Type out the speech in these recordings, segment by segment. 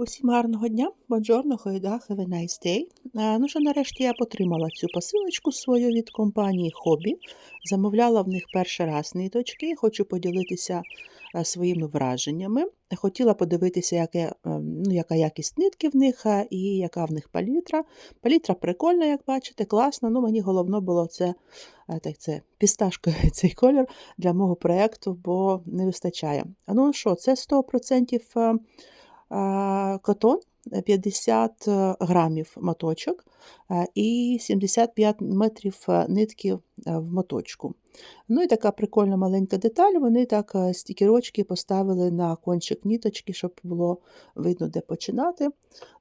Усім гарного дня, бонжорно, хойдах, have Ну що, нарешті я потримала цю посилочку свою від компанії Хобі. Замовляла в них перший раз ниточки. Хочу поділитися е, своїми враженнями. Хотіла подивитися, яке, е, ну, яка якість нитки в них е, і яка в них палітра. Палітра прикольна, як бачите, класна. Ну, мені головно було це, так, це пісташковий цей колір для мого проєкту, бо не вистачає. Ну що, це 100% е, а, Котон 50 е, грамів моточок е, і 75 метрів е, нитки е, в моточку. Ну і така прикольна маленька деталь. Вони так е, стікерочки поставили на кончик ніточки, щоб було видно, де починати.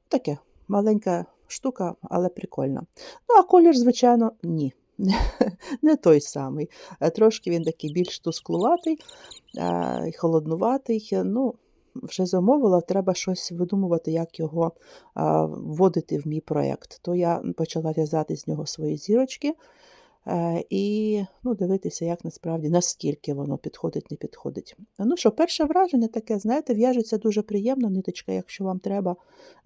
Таке маленька штука, але прикольна. Ну, а колір, звичайно, ні. Не той самий. Е, Трошки він такий більш тусклуватий, е, холоднуватий. Ну, вже замовила, треба щось видумувати, як його вводити в мій проєкт. То я почала в'язати з нього свої зірочки е, і ну, дивитися, як насправді, наскільки воно підходить, не підходить. Ну що, перше враження таке, знаєте, в'яжеться дуже приємно, ниточка, якщо вам треба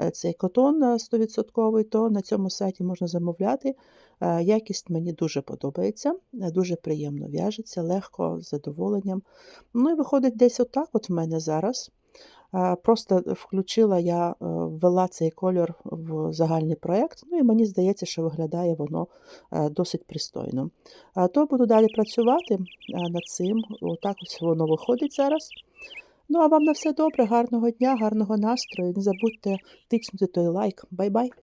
е, цей котон е, 100%, то на цьому сайті можна замовляти. Е, Якість мені дуже подобається, е, дуже приємно в'яжеться, легко, з задоволенням. Ну і виходить десь отак от в мене зараз. Е, Просто включила я, е, ввела цей кольор в загальний проєкт, ну і мені здається, що виглядає воно е, досить пристойно. То буду далі працювати над цим. Отак ось воно виходить зараз. Ну, а вам на все добре, гарного дня, гарного настрою. Не забудьте тиснути той лайк. Бай-бай!